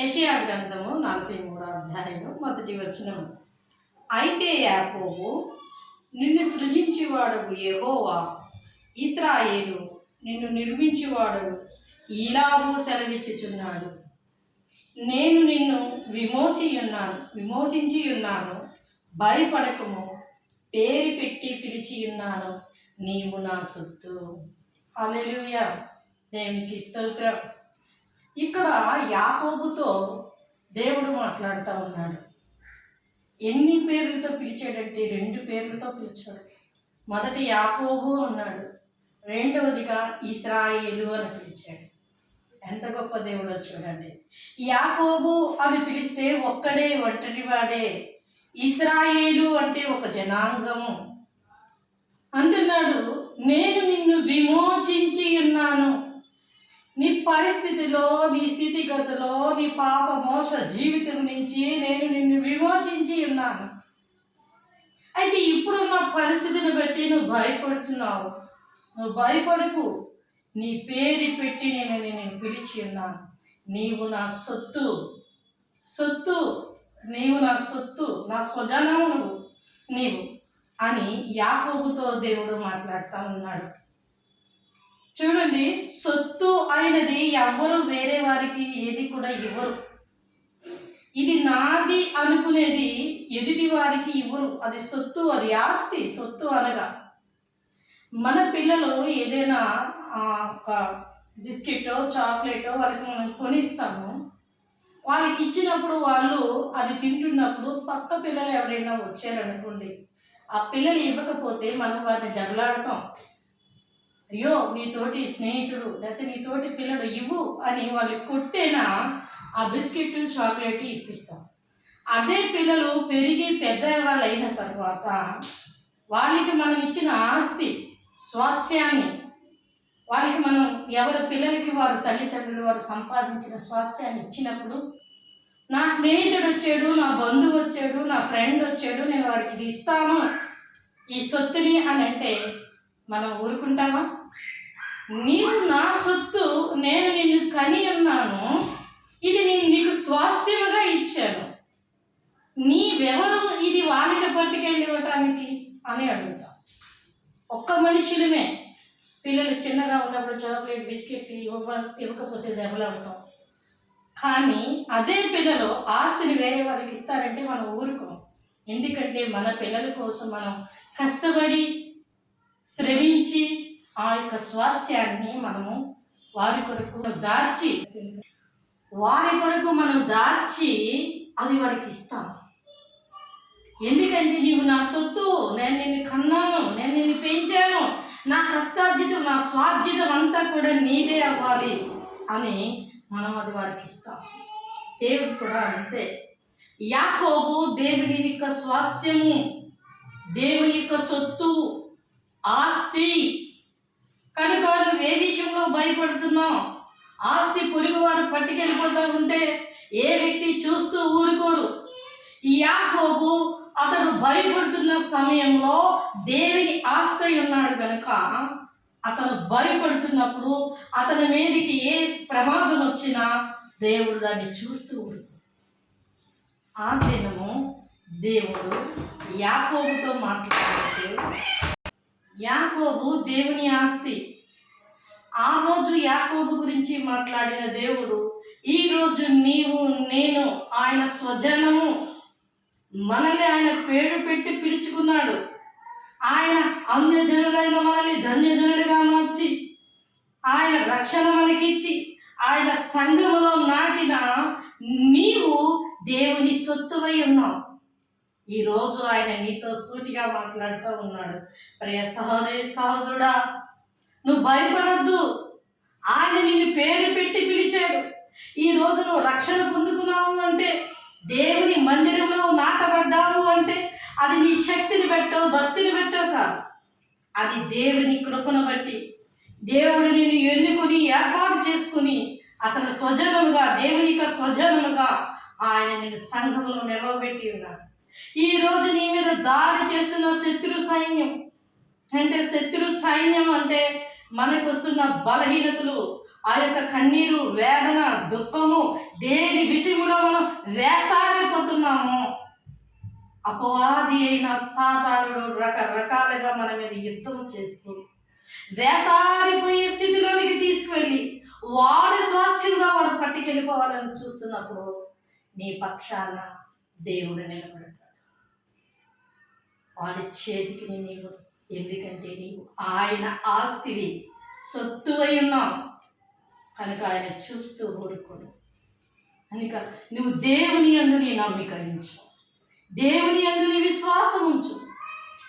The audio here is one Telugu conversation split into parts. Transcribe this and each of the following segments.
యెషయా గ్రంథము నలభై మూడో అధ్యాయము మొదటి వచనం అయితే యాకోబు నిన్ను సృజించేవాడవు ఏహోవా ఇస్రాయేలు నిన్ను నిర్మించేవాడవు ఇలాగూ సెలవిచ్చుచున్నాడు. నేను నిన్ను విమోచి ఉన్నాను విమోచించి ఉన్నాను భయపడకము పేరు పెట్టి పిలిచి ఉన్నాను నీవు నా సొత్తు. హల్లెలూయా. దేవునికి స్తోత్రం. ఇక్కడ యాకోబుతో దేవుడు మాట్లాడుతూ ఉన్నాడు. ఎన్ని పేర్లతో పిలిచాడంటే రెండు పేర్లతో పిలిచాడు. మొదటి యాకోబు అన్నాడు. రెండవదిగా ఇస్రాయేలు అని పిలిచాడు. ఎంత గొప్ప దేవుడో చూడండి. యాకోబు అని పిలిస్తే ఒక్కడే ఒంటరివాడే ఇస్రాయేలు అంటే ఒక జనాంగము. అంటున్నాడు నేను నిన్ను విమోచించి ఉన్నాను. నీ పరిస్థితిలో నీ స్థితిగతిలో నీ పాప మోస జీవితం నుంచి నేను నిన్ను విమోచించి ఉన్నాను. అయితే ఇప్పుడున్న పరిస్థితిని బట్టి నువ్వు భయపడుతున్నావు. నువ్వు భయపడకు. నీ పేరు పెట్టి నేను నేను పిలిచి ఉన్నాను. నీవు నా సొత్తు. సొత్తు. నీవు నా సొత్తు. నా స్వజనము నువ్వు. నీవు అని యాకోబుతో దేవుడు మాట్లాడుతూ ఉన్నాడు. చూడండి సొత్తు అయినది ఎవ్వరు వేరే వారికి ఏది కూడా ఇవ్వరు. ఇది నాది అనుకునేది ఎదుటి వారికి ఇవ్వరు. అది సొత్తు అది ఆస్తి సొత్తు అనగా. మన పిల్లలు ఏదైనా ఒక బిస్కెటో చాక్లెటో వాళ్ళకి మనం కొనిస్తాము. వాళ్ళకి ఇచ్చినప్పుడు వాళ్ళు అది తింటున్నప్పుడు పక్క పిల్లలు ఎవరైనా వచ్చారనుకోండి ఆ పిల్లలు ఇవ్వకపోతే మనం వారిని దెబ్బలాడతాం అయ్యో నీతోటి స్నేహితుడు లేకపోతే నీతోటి పిల్లడు ఇవ్వు అని వాళ్ళు కొట్టేనా? ఆ బిస్కెట్ చాక్లెట్ ఇప్పిస్తాం. అదే పిల్లలు పెరిగి పెద్ద వాళ్ళు అయిన తర్వాత వాళ్ళకి మనం ఇచ్చిన ఆస్తి స్వాస్యాన్ని వాళ్ళకి మనం ఎవరి పిల్లలకి వారు తల్లిదండ్రులు వారు సంపాదించిన స్వాస్యాన్ని ఇచ్చినప్పుడు నా స్నేహితుడు వచ్చాడు నా బంధువు వచ్చాడు నా ఫ్రెండ్ వచ్చాడు నేను వాడికి ఇది ఇస్తాను. ఈ సొత్తుని అని అంటే మనం ఊరుకుంటామా? నీవు నా సొత్తు నేను నిన్ను కని ఉన్నాను. ఇది నేను నీకు స్వాస్యముగా ఇచ్చాను. నీవెవరు? ఇది వాళ్ళకి పట్టుకెళ్ళి ఇవ్వటానికి? అని అడుగుతా. ఒక్క మనుషులమే. పిల్లలు చిన్నగా ఉన్నప్పుడు చాక్లెట్ బిస్కెట్ ఇవ్వ ఇవ్వకపోతే దెబ్బలాడతాం. కానీ అదే పిల్లలు ఆస్తిని వేరే వాళ్ళకి ఇస్తారంటే మనం ఊరుకోం. ఎందుకంటే మన పిల్లల కోసం మనం కష్టపడి శ్రమించి ఆ యొక్క స్వాస్యాన్ని మనము వారి కొరకు దాచి వారి కొరకు మనం దాచి అది వారికి ఇస్తాం. ఎందుకంటే నీవు నా సొత్తు నేను నిన్ను కన్నాను నేను నిన్ను పెంచాను నా కష్టార్జితం నా స్వార్జితం అంతా కూడా నీదే అవ్వాలి అని మనం అది వారికి ఇస్తాం. దేవుడు కూడా అంతే. యాకోబు దేవుని యొక్క స్వాస్యము దేవుని యొక్క సొత్తు ఆస్తి కనుక నువ్వు ఏ విషయంలో భయపడుతున్నావు ఆస్తి పొరుగు వారు పట్టుకెళ్ళిపోతూ ఉంటే ఏ వ్యక్తి చూస్తూ ఊరుకోరు. యాకోబు అతడు భయపడుతున్న సమయంలో దేవుని ఆస్తి ఉన్నాడు కనుక అతను భయపడుతున్నప్పుడు అతని మీదకి ఏ ప్రమాదం వచ్చినా దేవుడు దాన్ని చూస్తూ ఆ దినము దేవుడు యాకోబుతో మాట్లాడుతూ యాకోబు దేవుని ఆస్తి. ఆ రోజు యాకోబు గురించి మాట్లాడిన దేవుడు ఈ రోజు నీవు నేను ఆయన స్వజనము. మనల్ని ఆయన పేరు పెట్టి పిలుచుకున్నాడు. ఆయన అన్యజనులైన మనల్ని ధన్యజనులుగా మార్చి ఆయన రక్షణ మనకిచ్చి ఆయన సంఘములో నాటిన నీవు దేవుని సొత్తువై ఉన్నావు. ఈరోజు ఆయన నీతో సూటిగా మాట్లాడుతూ ఉన్నాడు. ప్రియ సహోదరి సహోదరుడా నువ్వు భయపడద్దు. ఆయన నిన్ను పేరు పెట్టి పిలిచాడు. ఈ నువ్వు రక్షణ పొందుకున్నావు అంటే దేవుని మందిరంలో నాటబడ్డావు అంటే అది నీ శక్తిని పెట్టవు భక్తిని పెట్టవు కాదు. అది దేవుని కృపను బట్టి. దేవుడు నిన్ను ఎన్నుకుని ఏర్పాటు చేసుకుని అతని స్వజనముగా దేవుని యొక్క స్వజనముగా ఆయన నిన్ను సంఘంలో నిలవబెట్టి ఉన్నాడు. ఈ రోజు నీ మీద దాడి చేస్తున్న శత్రు సైన్యం. అంటే శత్రు సైన్యం అంటే మనకు వస్తున్న బలహీనతలు. ఆ యొక్క కన్నీరు వేదన దుఃఖము దేని విషయం వేసారిపోతున్నాము. అపవాది అయిన సాధారణుడు రకరకాలుగా మన మీద యుద్ధం చేస్తూ వేసారిపోయే స్థితిలోనికి తీసుకువెళ్ళి వాడి స్వాస్థ్యంగా వాడు పట్టుకెళ్ళిపోవాలని చూస్తున్నప్పుడు నీ పక్షాన దేవుడు నిలబడు. వాడి చేతికి నీవు ఎందుకంటే నీవు ఆయన ఆస్తివి. సొత్తువై ఉన్నావు. కనుక ఆయన చూస్తూ ఊరుకోడు కనుక నువ్వు దేవుని అందు నీ నమ్మిక ఉంచు. దేవుని అందు నీ విశ్వాసం ఉంచు.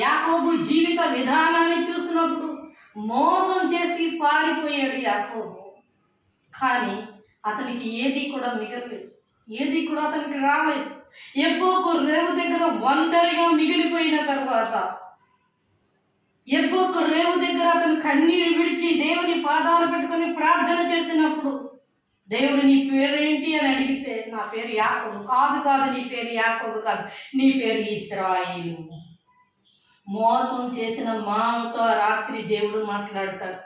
యాకోబు జీవిత విధానాన్ని చూసినప్పుడు మోసం చేసి పారిపోయాడు యాకోబు. కానీ అతనికి ఏది కూడా మిగలేదు ఏది కూడా అతనికి రాలేదు. ఎబ్బోకు రేవు దగ్గర ఒంటరిగా మిగిలిపోయిన తర్వాత ఎబ్బోకు రేవు దగ్గర అతను కన్నీరు విడిచి దేవుని పాదాలు పెట్టుకొని ప్రార్థన చేసినప్పుడు దేవుడు నీ పేరేంటి అని అడిగితే నా పేరు యాకోబు కాదు కాదు నీ పేరు యాకోబు కాదు నీ పేరు ఇస్రాయిలు మోసం చేసిన మామతో రాత్రి దేవుడు మాట్లాడతాడు.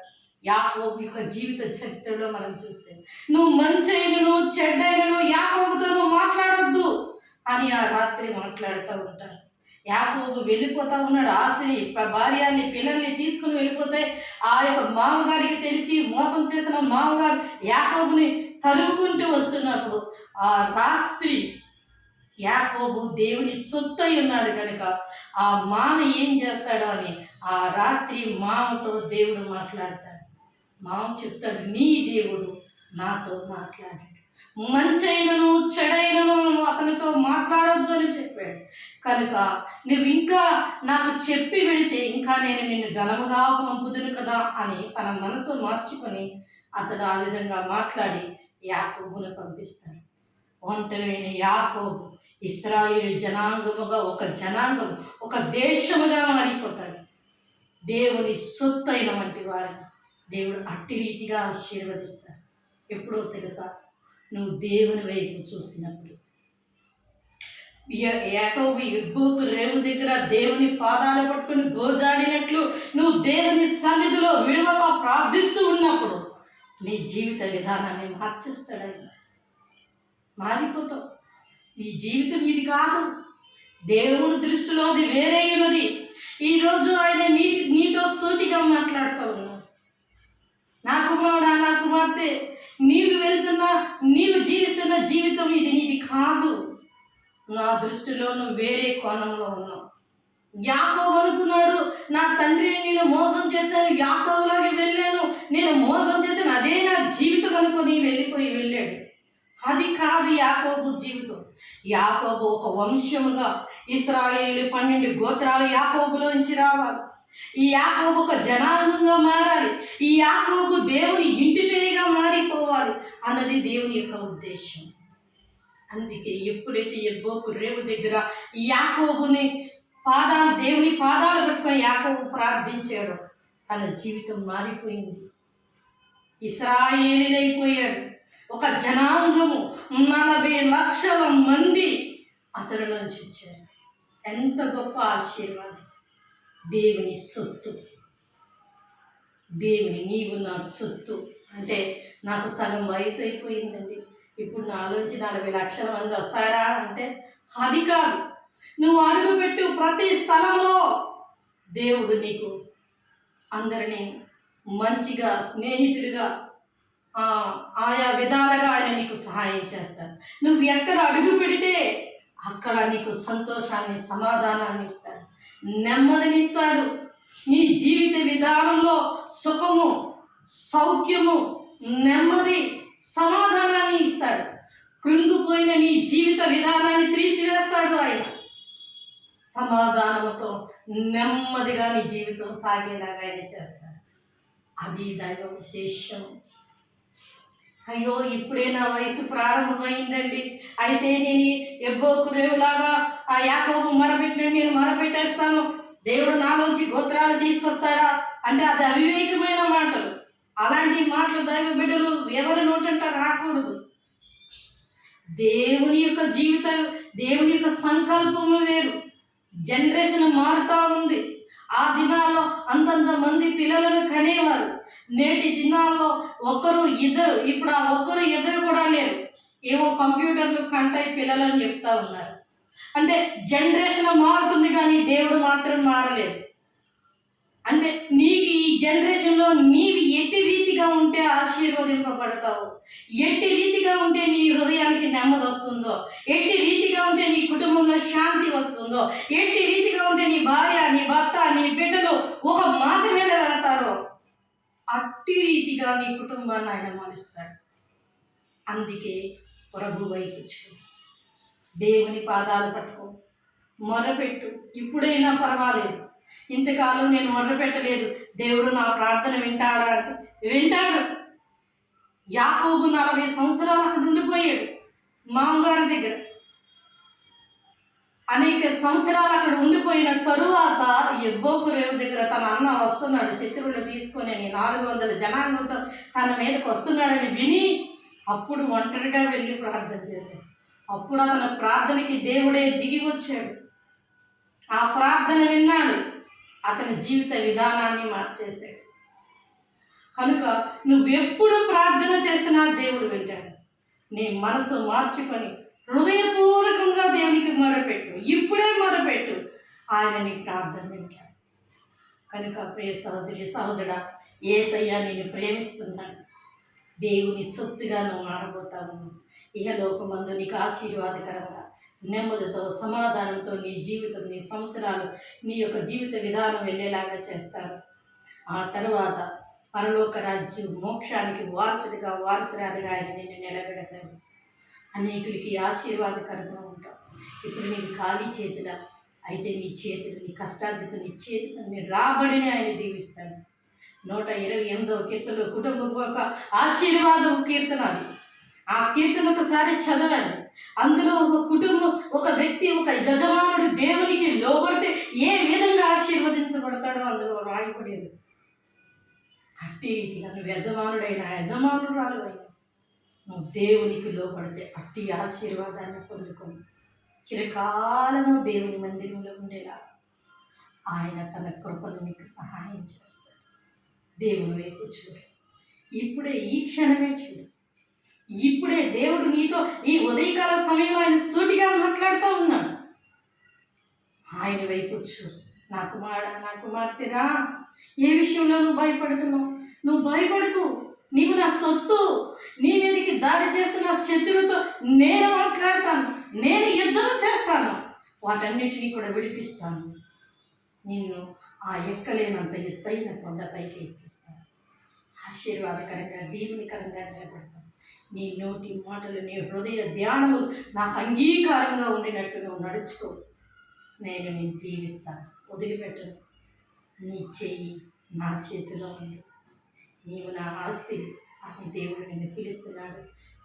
యాకోబు యొక్క జీవిత చరిత్రలో మనం చూస్తే నువ్వు మంచైనను చెడ్డైనను యాకోబుతో నువ్వు మాట్లాడొద్దు. అని ఆ రాత్రి మాట్లాడుతూ ఉంటారు. యాకోబు వెళ్ళిపోతా ఉన్నాడు. ఆశని భార్యాన్ని పిల్లల్ని తీసుకుని వెళ్ళిపోతే ఆ యొక్క మామగారికి తెలిసి మోసం చేసిన మామగారు యాకోబుని తరుముకుంటూ వస్తున్నప్పుడు ఆ రాత్రి యాకోబు దేవుని సొత్తై ఉన్నాడు కనుక ఆ మామ ఏం చేస్తాడో అని ఆ రాత్రి మామతో దేవుడు మాట్లాడతాడు. మామ చెప్తాడు నీ దేవుడు నాతో మాట్లాడాడు మంచైనను చెడైనను అతనితో మాట్లాడొద్దు అని చెప్పాడు. కనుక నువ్వు ఇంకా నాకు చెప్పి వెళితే ఇంకా నేను నిన్ను ఘనముగా పంపుదును కదా అని తన మనసు మార్చుకొని అతడు ఆ విధంగా మాట్లాడి యాకోబును పంపిస్తాడు. ఒంటరైన యాకోబు ఇస్రాయిల్ జనాంగముగా ఒక జనాంగం ఒక దేశముగా మారిపోతాడు. దేవుని సొత్తు అయిన వంటి వారిని దేవుడు అట్టి రీతిగా ఆశీర్వదిస్తాడు. ఎప్పుడో తెలుసా? నువ్వు దేవుని వైపు చూసినప్పుడు. యా- ఇబ్బోకు రేవు దగ్గర దేవుని పాదాలు పట్టుకుని గోజాడినట్లు నువ్వు దేవుని సన్నిధిలో విడువగా ప్రార్థిస్తూ ఉన్నప్పుడు నీ జీవిత విధానాన్ని మార్చేస్తాడు మారిపోతావు. నీ జీవితం ఇది కాదు. దేవుని దృష్టిలో అది వేరే ఉన్నది. ఈరోజు ఆయన నీటి నీతో సూటిగా మాట్లాడుతూ ఉన్నాడు. నా కుమారుడా నా కుమార్తె వెళ్తున్న నీవు జీవిస్తున్న జీవితం ఇది నీది కాదు. నా దృష్టిలో నువ్వు వేరే కోణంలో ఉన్నావు. యాకోబు అనుకున్నాడు నా తండ్రిని నేను మోసం చేశాను యాసవులాగే వెళ్ళాను. నేను మోసం చేశాను అదే నా జీవితం అనుకొని వెళ్ళిపోయి వెళ్ళాడు. అది కాదు యాకోబు జీవితం. యాకోబు ఒక వంశముగా ఇస్రాయేలు పన్నెండు గోత్రాలు యాకోబులోంచి రావాలి. ఈ యాకోబు ఒక జనాంగంగా మారాలి. ఈ యాకోబు దేవుని ఇంటి పేరుగా మారిపోవాలి అన్నది దేవుని యొక్క ఉద్దేశం. అందుకే ఎప్పుడైతే ఎబ్బోకు రేవు దగ్గర ఈ యాకోబుని పాదాలు దేవుని పాదాలు పట్టుకొని యాకోబు ప్రార్థించాడు తన జీవితం మారిపోయింది. ఇస్రాయేలీలైపోయాడు. ఒక జనాంగము నలభై లక్షల మంది అతడిలోంచి వచ్చారు. ఎంత గొప్ప ఆశీర్వాదం. దేవుని సొత్తు. దేవుని నీవు నా సొత్తు. అంటే నాకు సగం వయసు అయిపోయిందండి. ఇప్పుడు నాలోంచి నలభై లక్షల మంది వస్తారా అంటే అది కాదు. నువ్వు అడుగుపెట్టు ప్రతి స్థలంలో దేవుడు నీకు అందరినీ మంచిగా స్నేహితులుగా ఆయా విధాలుగా ఆయన నీకు సహాయం చేస్తాడు నువ్వు ఎక్కడ అడుగు పెడితే అక్కడ నీకు సంతోషాన్ని సమాధానాన్ని ఇస్తాడు నెమ్మదినిస్తాడు నీ జీవిత విధానంలో సుఖము సౌఖ్యము నెమ్మది సమాధానాన్ని ఇస్తాడు. కృంగిపోయిన నీ జీవిత విధానాన్ని తీసివేస్తాడు ఆయన. సమాధానంతో నెమ్మదిగా నీ జీవితం సాగేలాగా ఆయన చేస్తాడు. అది దైవ ఉద్దేశం అయ్యో ఇప్పుడే నా వయసు ప్రారంభమైందండి. అయితే నేను ఎబ్బో కురేవులాగా ఆ యాకోబు మొరపెట్టిన నేను మరపెట్టేస్తాను. దేవుడు నాలోంచి గోత్రాలు తీసుకొస్తాడా? అంటే అది అవివేకమైన మాటలు. అలాంటి మాటలు దైవ బిడ్డలు ఎవరి నోటంట రాకూడదు. దేవుని యొక్క జీవిత దేవుని యొక్క సంకల్పము వేరు. జనరేషన్ మారుతా ఉంది. ఆ దినాల్లో అంతంత మంది పిల్లలను కనేవారు. నేటి దినాల్లో ఒకరు ఇద్దరు ఇప్పుడు ఆ ఒక్కరు ఇద్దరు కూడా లేరు. ఏవో కంప్యూటర్లు కంటాయి పిల్లలు అని చెప్తా ఉన్నారు. అంటే జనరేషన్ మారుతుంది కానీ దేవుడు మాత్రం మారలేదు. అంటే నీకు ఈ జనరేషన్లో నీవు ఎట్టి రీతిగా ఉంటే ఆశీర్వదింపబడతావు? ఎట్టి రీతిగా ఉంటే నీ హృదయానికి నెమ్మది వస్తుందో? ఎట్టి రీతిగా ఉంటే నీ కుటుంబంలో శాంతి వస్తుందో? ఎట్టి రీతిగా ఉంటే నీ భార్య నీ భర్త నీ బిడ్డలు ఒక మాట మీద వెళతారో? అట్టి రీతిగా నీ కుటుంబాన్ని ఆయన మారుస్తాడు. అందుకే ప్రభు వైపు దేవుని పాదాలు పట్టుకో. మొరపెట్టు. ఇప్పుడైనా పర్వాలేదు. ఇంతకాలం నేను మొరపెట్టలేదు. దేవుడు నా ప్రార్థన వింటాడా అంటే వింటాడు. యాకోబు నలభై సంవత్సరాలు అక్కడ ఉండిపోయాడు మామగారి దగ్గర. అనేక సంవత్సరాలు అక్కడ ఉండిపోయిన తరువాత ఎబ్బోకు దగ్గర తన అన్న వస్తున్నాడు శత్రువులు తీసుకొని నాలుగు వందల జనాంగంతో తన మీదకి వస్తున్నాడని విని అప్పుడు ఒంటరిగా వెళ్ళి ప్రార్థన చేశాడు. అప్పుడు అతని ప్రార్థనకి దేవుడే దిగి వచ్చాడు. ఆ ప్రార్థన విన్నాడు. అతని జీవిత విధానాన్ని మార్చేశాడు. కనుక నువ్వెప్పుడు ప్రార్థన చేసినా దేవుడు వింటాడు. నీ మనసు మార్చుకొని హృదయపూర్వకంగా దేవునికి మొరపెట్టు. ఇప్పుడే మొరపెట్టు. ఆయన నీ ప్రార్థన వింటాడు. కనుక ప్రియ సహోదరి సహోదరుడా ఏసయ్య నేను ప్రేమిస్తున్నాను దేవుని సొత్తుగా నువ్వు మారబోతావు. ఇహలోకమందు నీకు ఆశీర్వాదకరంగా నెమ్మదితో సమాధానంతో నీ జీవితం నీ సంవత్సరాలు నీ యొక్క జీవిత విధానం వెళ్ళేలాగా చేస్తారు. ఆ తర్వాత పరలోక రాజ్యం మోక్షానికి వారసుడిగా వారసురాలిగా ఆయన నేను నిలబెడతాను అనేకులకి ఆశీర్వాదకరంగా ఉంటావు. ఇప్పుడు నీకు ఖాళీ చేతుల అయితే నీ చేతులు నీ కష్టార్జితం నీ చేతులు నీ రాబడిని ఆయన దీవిస్తాడు. నూట ఇరవై ఎనిమిదవ కీర్తనలో కుటుంబం ఒక ఆశీర్వాదం కీర్తన ఆ కీర్తన ఒకసారి చదవండి. అందులో ఒక కుటుంబం ఒక వ్యక్తి ఒక యజమానుడు దేవునికి లోబడితే ఏ విధంగా ఆశీర్వదించబడతాడో అందులో రాయబడేది. అట్టి రీతిగా నువ్వు యజమానుడైన యజమానురాలు అయినా నువ్వు దేవునికి లోపడితే అట్టి ఆశీర్వాదాన్ని పొందుకొని చిరకాలము దేవుని మందిరంలో ఉండేలా ఆయన తన కృపను మీకు సహాయం చేస్తాడు. దేవుని వైపు చూడు. ఇప్పుడే ఈ క్షణమే చూడు. ఇప్పుడే దేవుడు నీతో ఈ ఉదయకాల సమయంలో ఆయన సూటిగా మాట్లాడుతూ ఉన్నాడు. ఆయన వైపు చూడు. నా కుమార నా కుమార్తెరా ఏ విషయంలో నువ్వు భయపడుతున్నావు? నువ్వు భయపడకు. నీవు నా సొత్తు. నీ మీదకి దాడి చేస్తున్న శత్రువుతో నేను మాట్లాడతాను. నేను యుద్ధం చేస్తాను. వాటన్నిటినీ కూడా విడిపిస్తాను. నిన్ను ఆ ఎక్కలేనంత ఎత్తైన కొండపైకి ఎక్కిస్తాను. ఆశీర్వాదకరంగా దీవునికరంగా నిలబడతాను. నీ నోటి మాటలు నీ హృదయ ధ్యానము నాకు అంగీకారంగా ఉండినట్టు నువ్వు నడుచుకో. నేను నేను దీవిస్తాను. వదిలిపెట్టను నీ చెయ్యి నా చేతిలో ఉంది. నీవు నా ఆస్తి. అని దేవుడు నిన్ను పిలుస్తున్నాడు.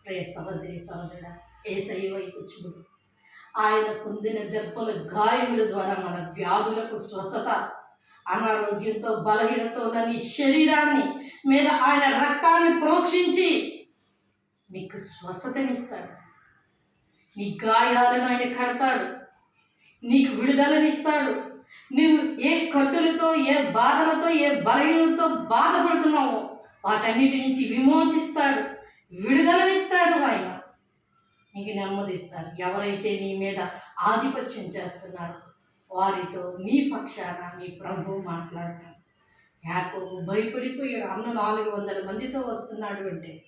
ప్రే సహోదరి సహోదరుడా ఏసై వైపు చూడు. ఆయన పొందిన దెబ్బల గాయముల ద్వారా మన వ్యాధులకు స్వస్థత అనారోగ్యంతో బలహీనతో ఉన్న నీ శరీరాన్ని మీద ఆయన రక్తాన్ని ప్రోక్షించి నీకు స్వస్థతనిస్తాడు. నీ గాయాలను ఆయన కడతాడు. నీకు విడుదలనిస్తాడు. నువ్వు ఏ కట్టులతో ఏ బాధలతో ఏ బలహీనలతో బాధపడుతున్నావో వాటన్నిటి నుంచి విమోచిస్తాడు. విడుదలనిస్తాడు ఆయన. నీకు నెమ్మదిస్తాడు. ఎవరైతే నీ మీద ఆధిపత్యం చేస్తున్నారో వారితో నీ పక్షాన నీ ప్రభు మాట్లాడతాడు. యాకోబు భయపడిపోయాడు. అన్న నాలుగు వందల మందితో వస్తున్నాడు అంటే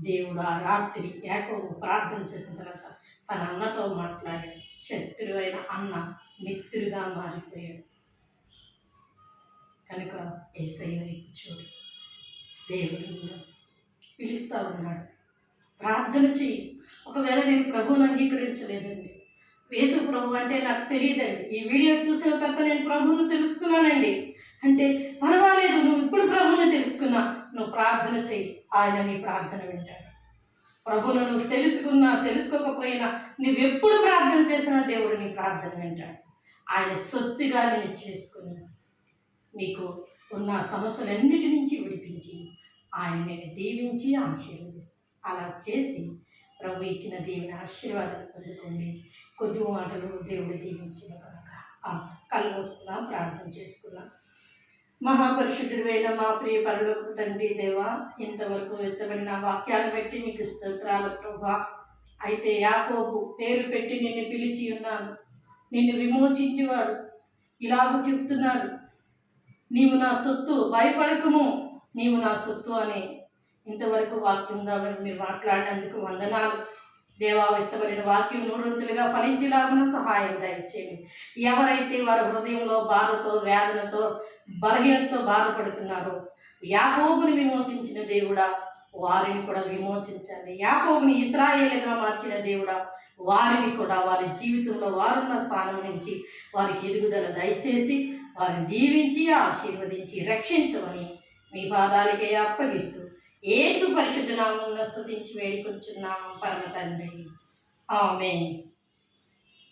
దేవుడు ఆ రాత్రి ఏకవు ప్రార్థన చేసిన తర్వాత తన అన్నతో మాట్లాడి శత్రువైన అన్న మిత్రుగా మారిపోయాడు. కనుక ఏసై వైపు చూడు. దేవుడు కూడా పిలుస్తూ ఉన్నాడు. ప్రార్థన చెయ్యి. ఒకవేళ నేను ప్రభువుని అంగీకరించలేదండి యేసు ప్రభు అంటే నాకు తెలియదండి. ఈ వీడియో చూసిన తర్వాత నేను ప్రభువుని తెలుసుకున్నానండి. అంటే పర్వాలేదు నువ్వు ఇప్పుడు ప్రభువును తెలుసుకున్నా. నువ్వు ప్రార్థన చెయ్యి. ఆయన నీ ప్రార్థన వింటాడు. ప్రభువును నువ్వు తెలుసుకున్నా తెలుసుకోకపోయినా నువ్వు ఎప్పుడు ప్రార్థన చేసినా దేవుడు నీ ప్రార్థన వింటాడు. ఆయన సొత్తుగా నేను చేసుకుని నీకు ఉన్న సమస్యలన్నిటి నుంచి విడిపించి ఆయన నేను దీవించి ఆశీర్వదిస్తాను అలా చేసి ప్రభు ఇచ్చిన దేవుని ఆశీర్వాదాలు పొందుకోండి. కొద్ది మాటలు దేవుడు దీవించిన కనుక కళ్ళు మూసుకున్నాం ప్రార్థన చేసుకున్నాం మహాపరిశుద్ధుడైన మా ప్రియ పరలోక తండ్రి దేవ ఇంతవరకు ఎత్తబడిన వాక్యాన్ని బట్టి మీకు స్తోత్రాల ప్రభా. అయితే యాకోబు పేరు పెట్టి నిన్ను పిలిచి ఉన్నాను నిన్ను విమోచించేవాడు. ఇలాగ చెప్తున్నాడు. నీవు నా సొత్తు భయపడకము. నీవు నా సొత్తు అని ఇంతవరకు వాక్యం ద్వారా మీరు మాట్లాడినందుకు వందనాలు. దేవా ఎత్తబడిన వాక్యం నూరంతులుగా ఫలించేలాగున సహాయం దయచేయండి. ఎవరైతే వారి హృదయంలో బాధతో వేదనతో బలహీనతో బాధపడుతున్నారో యాకోబుని విమోచించిన దేవుడా వారిని కూడా విమోచించండి. యాకోబుని ఇస్రాయేలుగా మార్చిన దేవుడా వారిని కూడా వారి జీవితంలో వారున్న స్థానం నుంచి వారికి ఎదుగుదల దయచేసి వారిని దీవించి ఆశీర్వదించి రక్షించమని మీ పాదాలకే అప్పగిస్తూ ఏసు పరిశుద్ధ నామమున స్థుతించి వేడుకొంచున్నాం పరమ తండ్రి ఆమె